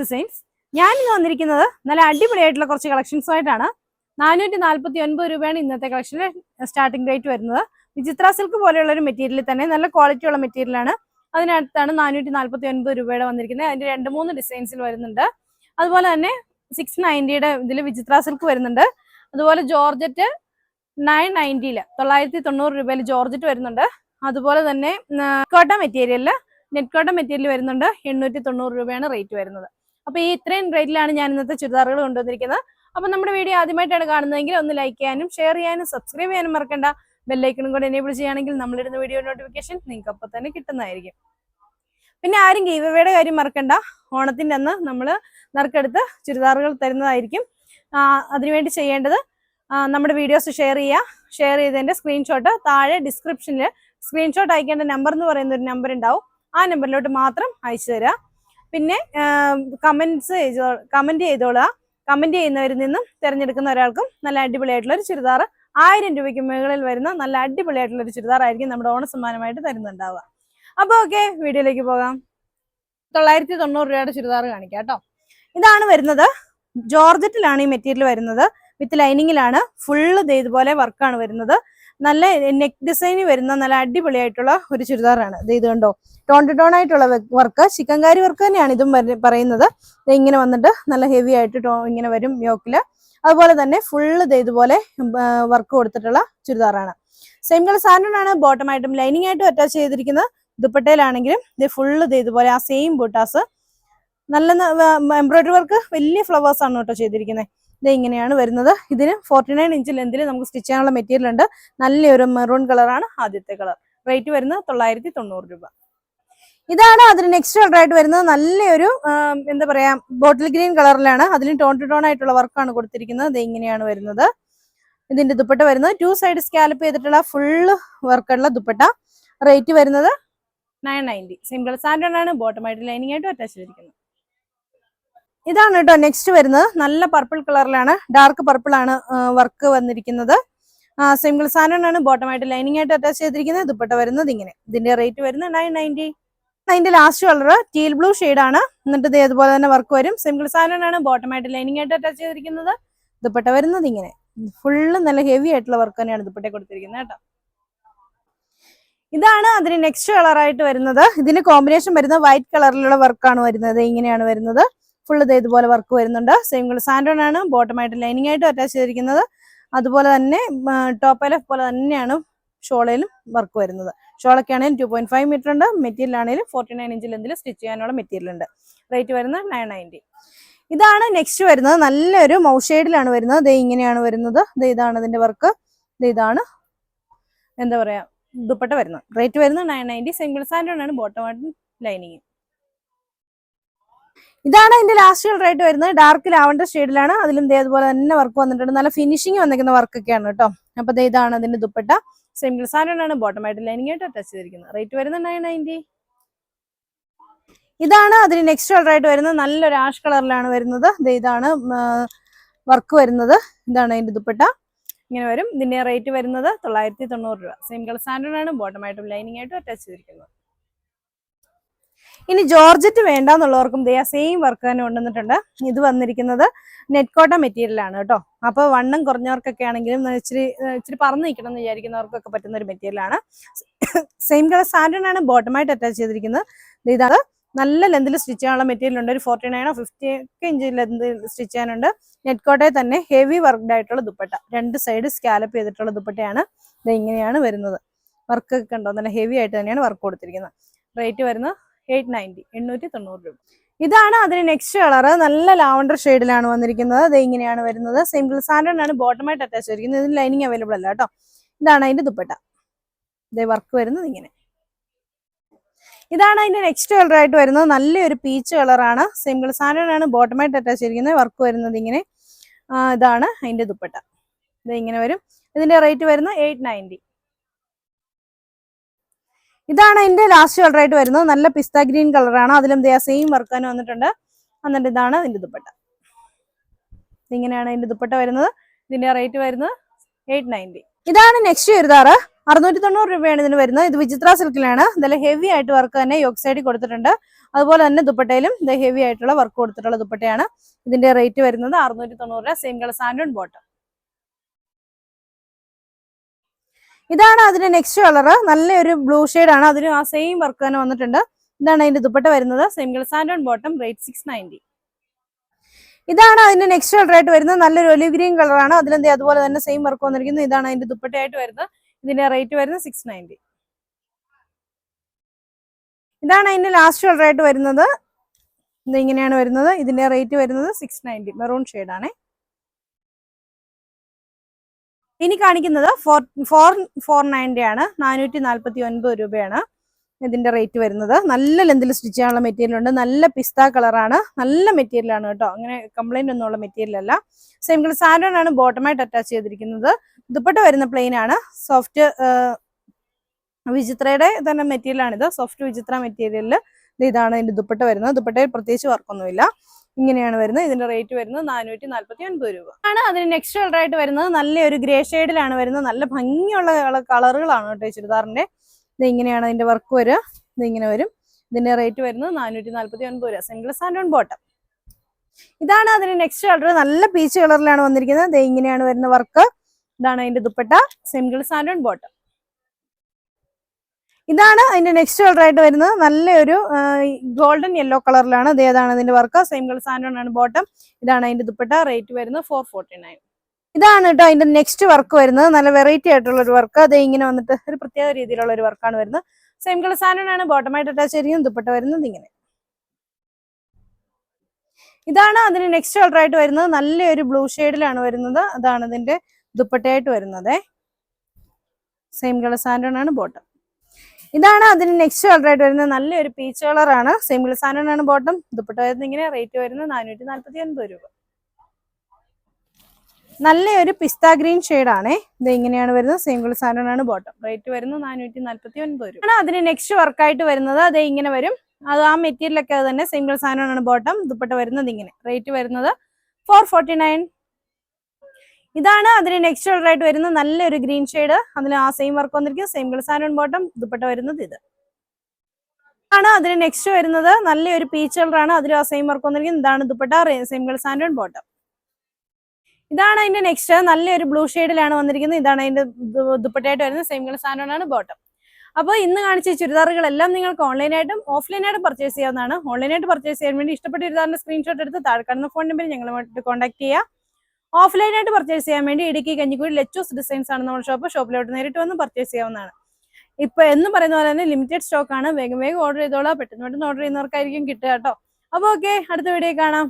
Designs. ഞാൻ ഇന്ന് വന്നിരിക്കുന്നത് നല്ല അടിപൊളിയായിട്ടുള്ള കുറച്ച് കളക്ഷൻസ് ആയിട്ടാണ്. നാനൂറ്റി നാല്പത്തി ഒൻപത് രൂപയാണ് ഇന്നത്തെ കളക്ഷനിൽ സ്റ്റാർട്ടിംഗ് റേറ്റ് വരുന്നത്. വിചിത്ര സിൽക്ക് പോലെയുള്ള ഒരു മെറ്റീരിയൽ തന്നെ നല്ല ക്വാളിറ്റി ഉള്ള മെറ്റീരിയലാണ് അതിനടുത്താണ് നാനൂറ്റി നാല്പത്തി ഒൻപത് രൂപയുടെ വന്നിരിക്കുന്നത്. അതിന്റെ രണ്ട് മൂന്ന് ഡിസൈൻസിൽ വരുന്നുണ്ട്. അതുപോലെ തന്നെ സിക്സ് നയന്റിയുടെ ഇതിൽ വിചിത്ര സിൽക്ക് വരുന്നുണ്ട്. അതുപോലെ ജോർജറ്റ് നയൻ നയന്റിയിൽ തൊള്ളായിരത്തി തൊണ്ണൂറ് രൂപയിൽ ജോർജറ്റ് വരുന്നുണ്ട്. അതുപോലെ തന്നെ കോട്ട മെറ്റീരിയലിൽ നെറ്റ് കോട്ട മെറ്റീരിയൽ വരുന്നുണ്ട്. എണ്ണൂറ്റി തൊണ്ണൂറ് രൂപയാണ് റേറ്റ് വരുന്നത്. അപ്പൊ ഈ ഇത്രയും റേറ്റിലാണ് ഞാൻ ഇന്നത്തെ ചുരിദാറുകൾ കൊണ്ടുവന്നിരിക്കുന്നത്. അപ്പൊ നമ്മുടെ വീഡിയോ ആദ്യമായിട്ടാണ് കാണുന്നതെങ്കിൽ ഒന്ന് ലൈക്ക് ചെയ്യാനും ഷെയർ ചെയ്യാനും സബ്സ്ക്രൈബ് ചെയ്യാനും മറക്കണ്ട. ബെല്ലൈക്കണും കൂടെ എനേബിൾ ചെയ്യുകയാണെങ്കിൽ നമ്മളിടുന്ന വീഡിയോ നോട്ടിഫിക്കേഷൻ നിങ്ങൾക്ക് അപ്പോൾ തന്നെ കിട്ടുന്നതായിരിക്കും. പിന്നെ ആരും ഗീവയുടെ കാര്യം മറക്കണ്ട. ഓണത്തിന്റെ അന്ന് നമ്മൾ നറുക്കെടുത്ത് ചുരിദാറുകൾ തരുന്നതായിരിക്കും. അതിനുവേണ്ടി ചെയ്യേണ്ടത് നമ്മുടെ വീഡിയോസ് ഷെയർ ചെയ്യുക. ഷെയർ ചെയ്തതിന്റെ സ്ക്രീൻഷോട്ട് താഴെ ഡിസ്ക്രിപ്ഷനിൽ സ്ക്രീൻഷോട്ട് അയക്കേണ്ട നമ്പർ എന്ന് പറയുന്ന ഒരു നമ്പർ ഉണ്ടാവും. ആ നമ്പറിലോട്ട് മാത്രം അയച്ചു തരിക പിന്നെ കമന്റ്സ് കമന്റ് ചെയ്തോളുക. കമന്റ് ചെയ്യുന്നവരിൽ നിന്നും തിരഞ്ഞെടുക്കുന്ന ഒരാൾക്കും നല്ല അടിപൊളിയായിട്ടുള്ള ഒരു ചുരിദാർ ആയിരം രൂപയ്ക്ക് മുകളിൽ വരുന്ന നല്ല അടിപൊളിയായിട്ടുള്ള ഒരു ചുരിദാർ ആയിരിക്കും നമ്മുടെ ഓണ സമ്മാനമായിട്ട് തരുന്നുണ്ടാവുക. അപ്പോൾ ഓക്കെ വീഡിയോയിലേക്ക് പോകാം. തൊള്ളായിരത്തി തൊണ്ണൂറ് രൂപയുടെ ചുരിദാർ കാണിക്കാം കേട്ടോ. ഇതാണ് വരുന്നത്. ജോർജറ്റിലാണ് ഈ മെറ്റീരിയൽ വരുന്നത്. വിത്ത് ലൈനിങ്ങിലാണ് ഫുള്ള് ഇതുപോലെ വർക്കാണ് വരുന്നത്. നല്ല നെക്ക് ഡിസൈന് വരുന്ന നല്ല അടിപൊളിയായിട്ടുള്ള ഒരു ചുരിദാറാണ്. ഇത് ഇത് കണ്ടോ? ടോൺ ടു ടോൺ ആയിട്ടുള്ള വർക്ക് ചിക്കൻകാരി വർക്ക് തന്നെയാണ് ഇതും പറയുന്നത്. ഇങ്ങനെ വന്നിട്ട് നല്ല ഹെവി ആയിട്ട് ടോ ഇങ്ങനെ വരും യോക്കിൽ. അതുപോലെ തന്നെ ഫുള്ള് ഇതുപോലെ വർക്ക് കൊടുത്തിട്ടുള്ള ചുരിദാറാണ്. സെയിം കളർ സാധനമാണ് ബോട്ടം ആയിട്ടും ലൈനിങ് ആയിട്ടും അറ്റാച്ച് ചെയ്തിരിക്കുന്നത് ദുപ്പട്ടയിലാണെങ്കിലും ഇത് ഫുള്ള് ഇതുപോലെ ആ സെയിം ബൂട്ടാസ് നല്ല എംബ്രോയിഡറി വർക്ക് വലിയ ഫ്ലവേഴ്സ് ആണ് കേട്ടോ ചെയ്തിരിക്കുന്നത് ഇത് ഇങ്ങനെയാണ് വരുന്നത്. ഇതിന് ഫോർട്ടി നയൻ ഇഞ്ച് ലെന്തിൽ നമുക്ക് സ്റ്റിച്ച് ചെയ്യാനുള്ള മെറ്റീരിയൽ ഉണ്ട്. നല്ലൊരു മെറൂൺ കളറാണ് ആദ്യത്തെ കളർ റേറ്റ് വരുന്നത് തൊള്ളായിരത്തി തൊണ്ണൂറ് രൂപ. ഇതാണ് അതിന് നെക്സ്റ്റ് ആയിട്ട് വരുന്നത്. നല്ലൊരു എന്താ പറയാ ബോട്ടിൽ ഗ്രീൻ കളറിലാണ് അതിന് ടോൺ ടു ടോൺ ആയിട്ടുള്ള വർക്കാണ് കൊടുത്തിരിക്കുന്നത്. ഇത് ഇങ്ങനെയാണ് വരുന്നത്. ഇതിന്റെ ദുപ്പട്ട വരുന്നത്. ടു സൈഡ് സ്കാലപ്പ് ചെയ്തിട്ടുള്ള ഫുള്ള് വർക്കുള്ള ദുപ്പട്ട. റേറ്റ് വരുന്നത് നയൻ നയന്റി സിംഗിൾ സാൻഡേർഡ് ആണ്. ബോട്ടമായിട്ട് ലൈനിങ് ആയിട്ട് അറ്റാച്ച് ചെയ്തിരിക്കുന്നത് ഇതാണ് കേട്ടോ നെക്സ്റ്റ് വരുന്നത്. നല്ല പർപ്പിൾ കളറിലാണ് ഡാർക്ക് പർപ്പിൾ ആണ് വർക്ക് വന്നിരിക്കുന്നത്. സിംഗിൾ സാധനമാണ് ബോട്ടമായിട്ട് ലൈനിങ് ആയിട്ട് അറ്റാച്ച് ചെയ്തിരിക്കുന്നത്. ദുപ്പട്ട വരുന്നത് ഇങ്ങനെ. ഇതിന്റെ റേറ്റ് വരുന്നത് നയൻ നയന്റി അതിന്റെ ലാസ്റ്റ് കളർ ടീൽ ബ്ലൂ ആണ്. എന്നിട്ട് ഇത് ഇതുപോലെ തന്നെ വർക്ക് വരും. സിംഗിൾ സാധനമാണ് ബോട്ടമായിട്ട് ലൈനിങ് ആയിട്ട് അറ്റാച്ച് ചെയ്തിരിക്കുന്നത്. ദുപ്പട്ട വരുന്നത് ഇങ്ങനെ. ഫുള്ള് നല്ല ഹെവി ആയിട്ടുള്ള വർക്ക് തന്നെയാണ് ദുപ്പട്ട കൊടുത്തിരിക്കുന്നത് കേട്ടോ. ഇതാണ് അതിന് നെക്സ്റ്റ് കളറായിട്ട് വരുന്നത്. ഇതിന് കോമ്പിനേഷൻ വരുന്നത് വൈറ്റ് കളറിലുള്ള വർക്കാണ് വരുന്നത്. ഇങ്ങനെയാണ് വരുന്നത്. ഫുള്ള് ഇത് ഇതുപോലെ വർക്ക് വരുന്നുണ്ട്. സെയിം കളർ സാൻഡോൺ ആണ്. ബോട്ടമായിട്ട് ലൈനിങ് ആയിട്ട് അറ്റാച്ച് ചെയ്തിരിക്കുന്നത്. അതുപോലെ തന്നെ ടോപ്പ് പോലെ തന്നെയാണ് ഷോളയിലും വർക്ക് വരുന്നത്. ഷോളൊക്കെ ആണെങ്കിലും ടു പോയിന്റ് ഫൈവ് മീറ്റർ ഉണ്ട്. മെറ്റീരിയൽ ആണെങ്കിലും ഫോർട്ടി നയൻ ഇഞ്ചിൽ എന്തെങ്കിലും സ്റ്റിച്ച് ചെയ്യാനുള്ള മെറ്റീരിയൽ ഉണ്ട്. റേറ്റ് വരുന്നത് നയൻ നയന്റി ഇതാണ് നെക്സ്റ്റ് വരുന്നത്. നല്ലൊരു മൗ ഷെയ്ഡിലാണ് വരുന്നത്. ദേ ഇങ്ങനെയാണ് വരുന്നത്. ദേ ഇതാണ് ഇതിന്റെ വർക്ക് ഇതാണ് എന്താ പറയാ ദുപ്പട്ട വരുന്നത്. റേറ്റ് വരുന്നത് നയൻ നയന്റി സിംഗിൾ സാൻഡ് ആണ്. ബോട്ടമായിട്ടും ലൈനിങ് ഇതാണ് ഇതിന്റെ ലാസ്റ്റ് കളർ ആയിട്ട് വരുന്നത്. ഡാർക്ക് ലാവണ്ടർ ഷെയ്ഡിലാണ് അതിലും ഇതേപോലെ തന്നെ വർക്ക് വന്നിട്ടുണ്ട്. നല്ല ഫിനിഷിങ് വന്നിരിക്കുന്ന വർക്കൊക്കെയാണ് കേട്ടോ. അപ്പൊ ഇതാണ് അതിന്റെ ദുപ്പട്ട. സാൻഡോൺ ആണ് ബോട്ടമായിട്ട് ലൈനിങ് ആയിട്ട് ടച്ച് ചെയ്തിരിക്കുന്നത്. റേറ്റ് വരുന്നത് നയൻ നയന്റി ഇതാണ് അതിന് നെക്സ്റ്റ് കളർ ആയിട്ട് വരുന്നത്. നല്ലൊരു ആഷ് കളറിലാണ് വരുന്നത്. ഇതാണ് വർക്ക് വരുന്നത്. ഇതാണ് അതിന്റെ ദുപ്പട്ട. ഇങ്ങനെ വരും. ഇതിന്റെ റേറ്റ് വരുന്നത് തൊള്ളായിരത്തി തൊണ്ണൂറ് രൂപ. സെയിം കളർ സാൻഡോൺ ആണ് ബോട്ടമായിട്ടും ലൈനിങ് ആയിട്ടും അറ്റാച്ച് ചെയ്തിരിക്കുന്നത്. ഇനി ജോർജറ്റ് വേണ്ട എന്നുള്ളവർക്കും ദേ സെയിം വർക്ക് തന്നെ കൊണ്ടുവന്നിട്ടുണ്ട്. ഇത് വന്നിരിക്കുന്നത് നെറ്റ് കോട്ട മെറ്റീരിയൽ ആണ് കേട്ടോ. അപ്പൊ വണ്ണം കുറഞ്ഞവർക്കൊക്കെ ആണെങ്കിലും ഇച്ചിരി ഇച്ചിരി പറന്ന് നിൽക്കണം എന്ന് വിചാരിക്കുന്നവർക്കൊക്കെ പറ്റുന്ന ഒരു മെറ്റീരിയൽ ആണ്. സെയിം കളർ സാൻഡാണ് ആണ് ബോട്ടമായിട്ട് അറ്റാച്ച് ചെയ്തിരിക്കുന്നത്. ഇതാണ്. നല്ല ലെന്തിൽ സ്റ്റിച്ച് ചെയ്യാനുള്ള മെറ്റീരിയൽ ഉണ്ട്. ഒരു ഫോർട്ടി നയനോ ഫിഫ്റ്റി ഒക്കെ ഇഞ്ച് ലെന്ത് സ്റ്റിച്ച് ചെയ്യാനുണ്ട്. നെറ്റ് കോട്ടയിൽ തന്നെ ഹെവി വർക്ക്ഡ് ആയിട്ടുള്ള ദുപ്പട്ട. രണ്ട് സൈഡ് സ്കാലപ്പ് ചെയ്തിട്ടുള്ള ദുപ്പട്ടയാണ്. ഇത് ഇങ്ങനെയാണ് വരുന്നത്. വർക്ക് ഒക്കെ ഉണ്ടോ? നല്ല ഹെവി ആയിട്ട് തന്നെയാണ് വർക്ക് കൊടുത്തിരിക്കുന്നത്. റേറ്റ് വരുന്നത് എയ്റ്റ് നയന്റി എണ്ണൂറ്റി തൊണ്ണൂറ് രൂപ. ഇതാണ് അതിന് നെക്സ്റ്റ് കളർ നല്ല ലാവണ്ടർ ഷെയ്ഡിലാണ് വന്നിരിക്കുന്നത്. അത് ഇങ്ങനെയാണ് വരുന്നത്. സിംഗിൾ സാൻഡേർഡ് ആണ് ബോട്ടമായിട്ട് അറ്റാച്ച് ചെയ്തിരിക്കുന്നത് ഇതിന് ലൈനിങ് അവൈലബിൾ അല്ല കേട്ടോ. ഇതാണ് അതിന്റെ ദുപ്പട്ട. ഇതേ വർക്ക് വരുന്നത് ഇങ്ങനെ. ഇതാണ് അതിന്റെ നെക്സ്റ്റ് കളർ ആയിട്ട് വരുന്നത്. നല്ലൊരു പീച്ച് കളറാണ് സിംഗിൾ സാൻഡേർഡ് ആണ് ബോട്ടമായിട്ട് അറ്റാച്ച് ചെയ്തിരിക്കുന്നത് വർക്ക് വരുന്നത് ഇങ്ങനെ. ഇതാണ് അതിന്റെ ദുപ്പട്ട. ഇത് ഇങ്ങനെ വരും. ഇതിന്റെ റേറ്റ് വരുന്നത് എയ്റ്റ് നയന്റി. ഇതാണ് എന്റെ ലാസ്റ്റ് കളറായിട്ട് വരുന്നത്. നല്ല പിസ്ത ഗ്രീൻ കളറാണ് അതിലും ദേ സെയിം വർക്ക് തന്നെ വന്നിട്ടുണ്ട്. എന്നിട്ട് ഇതാണ് ഇതിന്റെ ദുപ്പട്ട. ഇങ്ങനെയാണ് ഇതിന്റെ ദുപ്പട്ട വരുന്നത്. ഇതിന്റെ റേറ്റ് വരുന്നത് എയ്റ്റ് നയന്റി ഇതാണ് നെക്സ്റ്റ് ചുരിദാർ അറുന്നൂറ്റി തൊണ്ണൂറ് രൂപയാണ് ഇതിന് വരുന്നത്. ഇത് വിചിത്ര സിൽക്കിലാണ് നല്ല ഹെവി ആയിട്ട് വർക്ക് തന്നെ യോക്ക് സൈഡിൽ കൊടുത്തിട്ടുണ്ട്. അതുപോലെ തന്നെ ദുപ്പട്ടയിലും ഇത് ഹെവി ആയിട്ടുള്ള വർക്ക് കൊടുത്തിട്ടുള്ള ദുപ്പട്ടയാണ്. ഇതിന്റെ റേറ്റ് വരുന്നത് അറുന്നൂറ്റി തൊണ്ണൂറ് സെയിം കളർ സാൻഡ് ബോട്ടം ഇതാണ് അതിന്റെ നെക്സ്റ്റ് കളർ നല്ലൊരു ബ്ലൂ ആണ്. അതിന് ആ സെയിം വർക്ക് തന്നെ വന്നിട്ടുണ്ട്. ഇതാണ് അതിന്റെ ദുപ്പട്ട വരുന്നത്. Colour sand bottom rate six ninety ഇതാണ് അതിന്റെ നെക്സ്റ്റ് കളർ ആയിട്ട് വരുന്നത്. നല്ലൊരു ഒലിവ് ഗ്രീൻ കളറാണ് അതിലെന്തേ അതുപോലെ തന്നെ സെയിം വർക്ക് വന്നിരിക്കുന്നത് ഇതാണ് അതിന്റെ ദുപ്പട്ടയായിട്ട് വരുന്നത്. ഇതിന്റെ റേറ്റ് വരുന്നത് സിക്സ് നയന്റി ഇതാണ് അതിന്റെ ലാസ്റ്റ് കളർ ആയിട്ട് വരുന്നത്. ഇത് ഇങ്ങനെയാണ് വരുന്നത്. ഇതിന്റെ റേറ്റ് വരുന്നത് സിക്സ് നയന്റി മെറൂൺ ആണ്. ഇനി കാണിക്കുന്നത് ഫോർ ഫോർ ഫോർ നയന്റി ആണ്. നാനൂറ്റി നാൽപ്പത്തി ഒൻപത് രൂപയാണ് ഇതിന്റെ റേറ്റ് വരുന്നത്. നല്ല ലെന്തിൽ സ്റ്റിച്ച് ചെയ്യാനുള്ള മെറ്റീരിയൽ ഉണ്ട്. നല്ല പിസ്ത കളറാണ് നല്ല മെറ്റീരിയലാണ് കേട്ടോ. അങ്ങനെ കംപ്ലൈന്റ് ഒന്നുമുള്ള മെറ്റീരിയൽ അല്ല. സെയിം കളർ ആണ് ബോട്ടമായിട്ട് അറ്റാച്ച് ചെയ്തിരിക്കുന്നത്. ദുപ്പട്ട വരുന്ന പ്ലെയിൻ ആണ്. സോഫ്റ്റ് വിചിത്രയുടെ തന്നെ മെറ്റീരിയൽ ഇത് സോഫ്റ്റ് വിചിത്ര മെറ്റീരിയലിൽ ഇതാണ് ഇതിന്റെ ദുപ്പട്ട വരുന്നത്. ദുപ്പട്ടയിൽ പ്രത്യേകിച്ച് വർക്കൊന്നുമില്ല ഇങ്ങനെയാണ് വരുന്നത്. ഇതിന്റെ റേറ്റ് വരുന്നത് നാനൂറ്റി നാല്പത്തി ഒൻപത് രൂപ. ആണ് അതിന് നെക്സ്റ്റ് കളർ ആയിട്ട് വരുന്നത്. നല്ലൊരു ഗ്രേ ഷെയ്ഡിലാണ് വരുന്നത്. നല്ല ഭംഗിയുള്ള കളറുകളാണ് കേട്ടോ ചുരിദാറിന്റെ. ഇത് ഇങ്ങനെയാണ് അതിന്റെ വർക്ക് വരിക ഇത് ഇങ്ങനെ വരും. ഇതിന്റെ റേറ്റ് വരുന്നത് നാനൂറ്റി നാല്പത്തി ഒൻപത് രൂപ സിംഗിൾ സാൻഡ് ബോട്ടം ഇതാണ് അതിന് നെക്സ്റ്റ് കളർ നല്ല പീച്ച് കളറിലാണ് വന്നിരിക്കുന്നത്. ഇങ്ങനെയാണ് വരുന്ന വർക്ക് ഇതാണ് അതിന്റെ ദുപ്പട്ട. സിംഗിൾ സാൻഡ് ബോട്ടം ഇതാണ് അതിന്റെ നെക്സ്റ്റ് കളർ ആയിട്ട് വരുന്നത്. നല്ലൊരു ഗോൾഡൻ യെല്ലോ കളറിലാണ് ഇത് ഏതാണ് ഇതിന്റെ വർക്ക് സെയിം കളർ സാൻഡാണ് ആണ് ബോട്ടം ഇതാണ് അതിന്റെ ദുപ്പട്ട. റേറ്റ് വരുന്നത് ഫോർ ഫോർട്ടി നയൻ ഇതാണ് കേട്ടോ അതിന്റെ നെക്സ്റ്റ് വർക്ക് വരുന്നത്. നല്ല വെറൈറ്റി ആയിട്ടുള്ള ഒരു വർക്ക് അത് ഇങ്ങനെ വന്നിട്ട് ഒരു പ്രത്യേക രീതിയിലുള്ള ഒരു വർക്കാണ് വരുന്നത്. സെയിം കളർ സാൻഡാണ് ആണ്. ബോട്ടമായിട്ട് അറ്റാച്ച് ചെയ്തിരിക്കും ദുപ്പട്ട വരുന്നത് ഇങ്ങനെ. ഇതാണ് അതിന് നെക്സ്റ്റ് കളർ ആയിട്ട് വരുന്നത്. നല്ലൊരു ബ്ലൂ ഷെയ്ഡിലാണ് വരുന്നത്. അതാണ് ഇതിന്റെ ദുപ്പട്ടയായിട്ട് വരുന്നത്. സെയിം കളർ സാൻഡാണ് ആണ് ബോട്ടം ഇതാണ് അതിന് നെക്സ്റ്റ് കളർ ആയിട്ട് വരുന്നത്. നല്ലൊരു പീച്ച് കളറാണ് സെയിം സാധനമാണ് ബോട്ടം ദുപ്പട്ട വരുന്ന ഇങ്ങനെ റേറ്റ് വരുന്നത് നാനൂറ്റി നാൽപ്പത്തി ഒൻപത് രൂപ. നല്ലൊരു പിസ്ത ഗ്രീൻ ആണ്. ഇത് ഇങ്ങനെയാണ് വരുന്നത്. സിമ്പിൾ സാധനമാണ് ബോട്ടം റേറ്റ് വരുന്നത് നാനൂറ്റി നാൽപ്പത്തി ഒൻപത് രൂപ. ആണ് അതിന് നെക്സ്റ്റ് വർക്കായിട്ട് വരുന്നത്. അത് ഇങ്ങനെ വരും. അത് ആ മെറ്റീരിയലൊക്കെ അത് തന്നെ സിമ്പിൾ സാധനമാണ് ബോട്ടം ദുപ്പട്ട വരുന്നത് ഇങ്ങനെ. റേറ്റ് വരുന്നത് ഫോർ ഫോർട്ടി നയൻ ഇതാണ് അതിന് നെക്സ്റ്റ് കളർ ആയിട്ട് വരുന്നത് നല്ലൊരു ഗ്രീൻ ഷെയ്ഡ് അതിന് ആ സെയിം വർക്ക് വന്നിരിക്കും സെയിം കളർ സാധനം ബോട്ടം ദുപ്പട്ട വരുന്നത് ഇത്. ആണ് അതിന് നെക്സ്റ്റ് വരുന്നത്. നല്ലൊരു പീച്ച് കളറാണ് അതിൽ ആ സെയിം വർക്ക് വന്നിരിക്കുന്നത് ഇതാണ് dupatta. Same colour sand bottom ഇതാണ് അതിന്റെ നെക്സ്റ്റ് നല്ലൊരു ബ്ലൂ ഷെയ്ഡിലാണ് വന്നിരിക്കുന്നത്. ഇതാണ് അതിന്റെ ദുപ്പട്ടയായിട്ട് വരുന്നത്. സെയിം കളർ സാൻഡ് ആണ് ബോട്ടം അപ്പോൾ ഇന്ന് കാണിച്ച ചുരിദാറുകളെല്ലാം നിങ്ങൾക്ക് ഓൺലൈനായിട്ടും ഓഫ്ലൈനായിട്ടും പർച്ചേസ് ചെയ്യാവുന്നതാണ്. ഓൺലൈനായിട്ട് പർച്ചേസ് ചെയ്യാൻ വേണ്ടി ഇഷ്ടപ്പെട്ട ചുരിദാറിന്റെ സ്ക്രീൻഷോട്ട് എടുത്ത് താഴെ കാണുന്ന ഫോൺ നമ്പറിൽ ഞങ്ങളുമായിട്ട് കോൺടാക്ട് ചെയ്യുക ഓഫ്ലൈനായിട്ട് പർച്ചേസ് ചെയ്യാൻ വേണ്ടി ഇടുക്കി കഞ്ഞിക്കുഴി ലെച്ചൂസ് ഡിസൈൻസ് ആണ് നമ്മുടെ ഷോപ്പ് ഷോപ്പിലോട്ട് നേരിട്ട് വന്ന് പർച്ചേസ് ചെയ്യാവുന്നതാണ്. ഇപ്പൊ എന്ന് പറയുന്ന പോലെ തന്നെ ലിമിറ്റഡ് സ്റ്റോക്ക് ആണ്. വേഗം വേഗം ഓർഡർ ചെയ്തോളാം. പെട്ടെന്ന് പെട്ടെന്ന് ഓർഡർ ചെയ്യുന്നവർക്കായിരിക്കും കിട്ടുക കേട്ടോ. അപ്പോൾ ഓക്കെ അടുത്ത വീഡിയോ കാണാം.